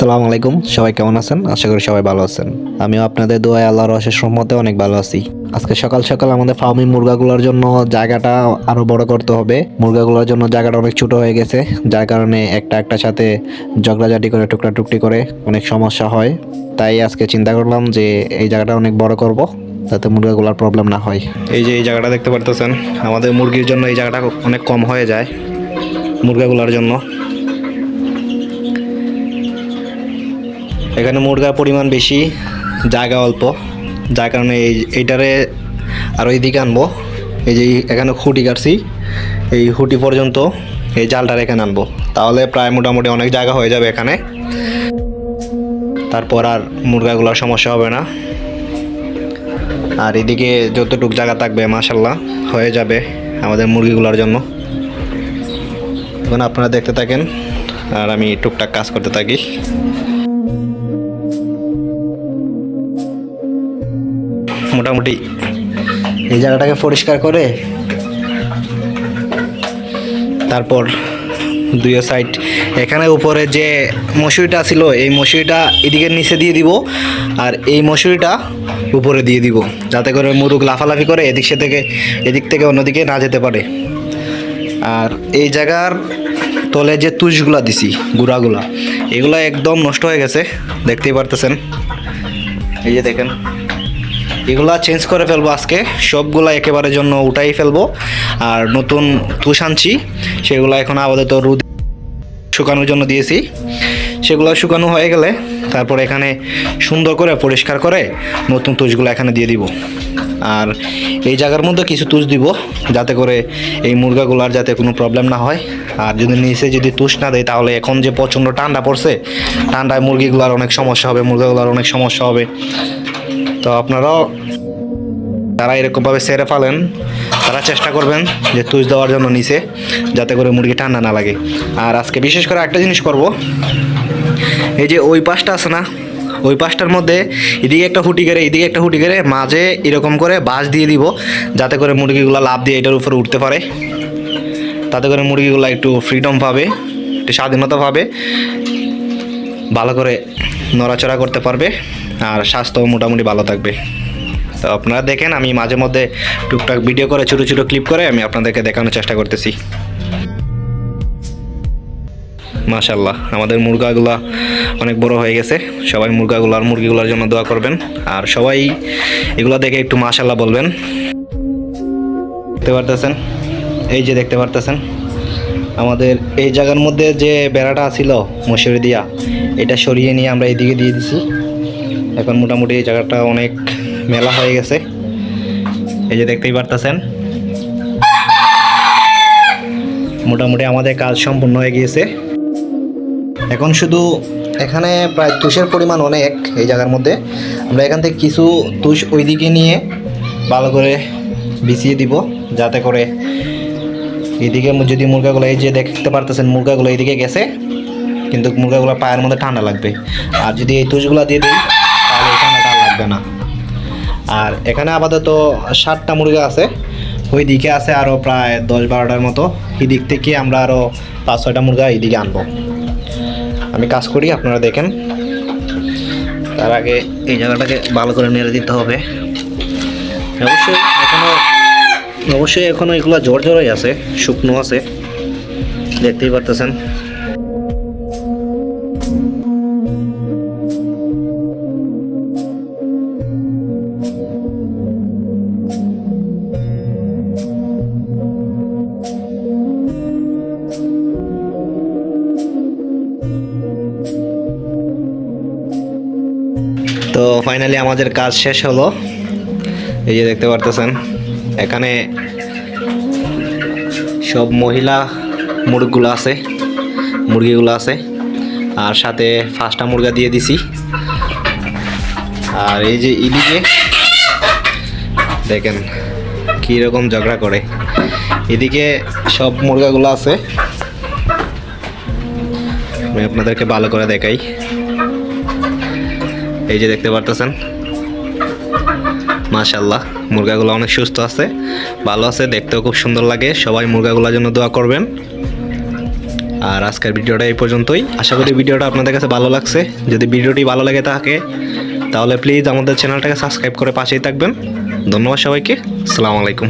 আসসালামু আলাইকুম। সবাই কেমন আছেন? আশা করি সবাই ভালো আছেন। আমিও আপনাদের দোয়ায় আল্লাহর অশেষ রহমতে অনেক ভালো আছি। আজকে সকাল সকাল আমাদের ফার্মি মুরগাগুলোর জন্য জায়গাটা আরও বড় করতে হবে। মুরগাগুলোর জন্য জায়গাটা অনেক ছোট হয়ে গেছে। যার কারণে একটা একটা সাথে ঝগড়াঝাটি করে, টুকরা টুকটি করে অনেক সমস্যা হয়। তাই আজকে চিন্তা করলাম যে এই জায়গাটা অনেক বড় করব, যাতে মুরগাগুলোর প্রবলেম না হয়। এই যে এই জায়গাটা দেখতে পারতেছেন, আমাদের মুরগির জন্য এই জায়গাটা অনেক কম হয়ে যায় মুরগাগুলোর জন্য। এখানে মুরগার পরিমাণ বেশি, জায়গা অল্প। যার কারণে এই এইটারে আরও এইদিকে আনব। এই যে এখানে খুঁটি কাটছি, এই খুঁটি পর্যন্ত এই জালটার এখানে আনব। তাহলে প্রায় মোটামুটি অনেক জায়গা হয়ে যাবে এখানে। তারপর আর মুরগাগুলোর সমস্যা হবে না। আর এদিকে যতটুক জায়গা থাকবে মাসাল্লাহ হয়ে যাবে আমাদের মুরগিগুলোর জন্য। এখন আপনারা দেখতে থাকেন, আর আমি টুকটাক কাজ করতে থাকি। মোটামুটি। এই জায়গাটাকে পরিষ্কার করে তারপর দুই সাইড এখানে উপরে যে মশুরিটা ছিল এই মশুরিটা এদিকে নিচে দিয়ে দিব আর এই মশুরিটা উপরে দিয়ে দিব যাতে করে মুরুগ লাফালাফি করে এদিক সে থেকে এদিক থেকে অন্যদিকে না যেতে পারে। আর এই জায়গার তলে যে তুষগুলা দিছি গুড়াগুলা এগুলা একদম নষ্ট হয়ে গেছে দেখতেই পারতেছেন। এই যে দেখেন এগুলা চেঞ্জ করে ফেলব আজকে। সবগুলা একেবারে জন্য উঠাই ফেলব। আর নতুন তুষ আনছি সেগুলো এখন আপাতত রুদ শুকানোর জন্য দিয়েছি। সেগুলো শুকানো হয়ে গেলে তারপর এখানে সুন্দর করে পরিষ্কার করে নতুন তুষগুলো এখানে দিয়ে দিব। আর এই জায়গার মধ্যে কিছু তুষ দিব, যাতে করে এই মুরগাগুলার যাতে কোনো প্রবলেম না হয়। আর যদি নিচে যদি তুষ না দেয়, তাহলে এখন যে প্রচণ্ড ঠান্ডা পড়ছে, ঠান্ডায় মুরগিগুলার অনেক সমস্যা হবে, মুরগাগুলার অনেক সমস্যা হবে। তো আপনারাও তারা এরকমভাবে সেরে ফেলেন, তারা চেষ্টা করবেন যে তুষ দেওয়ার জন্য নিচে, যাতে করে মুরগি ঠান্ডা না লাগে। আর আজকে বিশেষ করে একটা জিনিস করব, এই যে ওই পাশটা আছে না, ওই পাশটার মধ্যে এদিকে একটা হুটি গেড়ে এদিকে একটা হুটি গেড়ে মাঝে এরকম করে বাঁশ দিয়ে দিব, যাতে করে মুরগিগুলো লাভ দিয়ে এটার উপরে উঠতে পারে। তাতে করে মুরগিগুলো একটু ফ্রিডম পাবে, একটু স্বাধীনতা পাবে, ভালো করে নড়াচড়া করতে পারবে। আর স্বাস্থ্য মোটামুটি ভালো থাকবে। তো আপনারা দেখেন, আমি মাঝে মধ্যে টুকটাক ভিডিও করে, ছোটো ছোটো ক্লিপ করে, আমি আপনাদেরকে দেখানোর চেষ্টা করতেছি। মাশাল্লাহ আমাদের মুরগাগুলা অনেক বড় হয়ে গেছে। সবাই মুরগাগুলো আর মুরগিগুলোর জন্য দোয়া করবেন। আর সবাই এগুলো দেখে একটু মাশাল্লাহ বলবেন। দেখতে পারতেছেন? এই যে দেখতে পারতেছেন? আমাদের এই জায়গার মধ্যে যে বেড়াটা ছিল মশুরি দিয়া, এটা সরিয়ে নিয়ে আমরা এদিকে দিয়ে দিছি। এখন মোটামুটি এই জায়গাটা অনেক মেলা হয়ে গেছে। এই যে দেখতেই পারতেছেন। মোটামুটি আমাদের কাজ সম্পূর্ণ হয়ে গিয়েছে। এখন শুধু এখানে প্রায় তুষের পরিমাণ অনেক এই জায়গার মধ্যে। আমরা এখান থেকে কিছু তুষ ওইদিকে নিয়ে ভালো করে বিছিয়ে দিব, যাতে করে এদিকে যদি মুরগাগুলো এই যে দেখতে পারতেছেন, মুরগাগুলো এইদিকে গেছে। কিন্তু মুরগাগুলো পায়ের মধ্যে ঠান্ডা লাগবে। আর যদি এই তুষগুলো দিয়ে দিই আর না। আর এখানে আপাতত ষাটটা মুরগা আছে। ওই দিকে আছে আরও প্রায় দশ বারোটার মতো। এই দিক থেকে আমরা আরও পাঁচ ছয়টা মুরগা এইদিকে আনব। আমি কাজ করি, আপনারা দেখেন। তার আগে এই জায়গাটাকে ভালো করে মেরে দিতে হবে। অবশ্যই এখনও অবশ্যই এখনও এগুলো জ্বর জ্বরই আছে, শুকনো আছে। দেখতেই পারতেছেন। তো ফাইনালি আমাদের কাজ শেষ হলো। এই যে দেখতে পারতেছেন, এখানে সব মহিলা মুরগগুলো আছে, মুরগিগুলো আছে। আর সাথে ফার্স্টটা মুরগা দিয়ে দিছি। আর এই যে ইদিকে দেখেন কী রকম ঝগড়া করে। এদিকে সব মুরগাগুলো আছে। আমি আপনাদেরকে ভালো করে দেখাই। এই যে দেখতে পারতেছেন? মাশাল্লাহ মুরগাগুলো অনেক সুস্থ আছে, ভালো আছে, দেখতেও খুব সুন্দর লাগে। সবাই মুরগাগুলোর জন্য দোয়া করবেন। আর আজকের ভিডিওটা এই পর্যন্তই। আশা করি ভিডিওটা আপনাদের কাছে ভালো লাগছে। যদি ভিডিওটি ভালো লাগে থাকে, তাহলে প্লিজ আমাদের চ্যানেলটাকে সাবস্ক্রাইব করে পাশেই থাকবেন। ধন্যবাদ সবাইকে। আসসালামু আলাইকুম।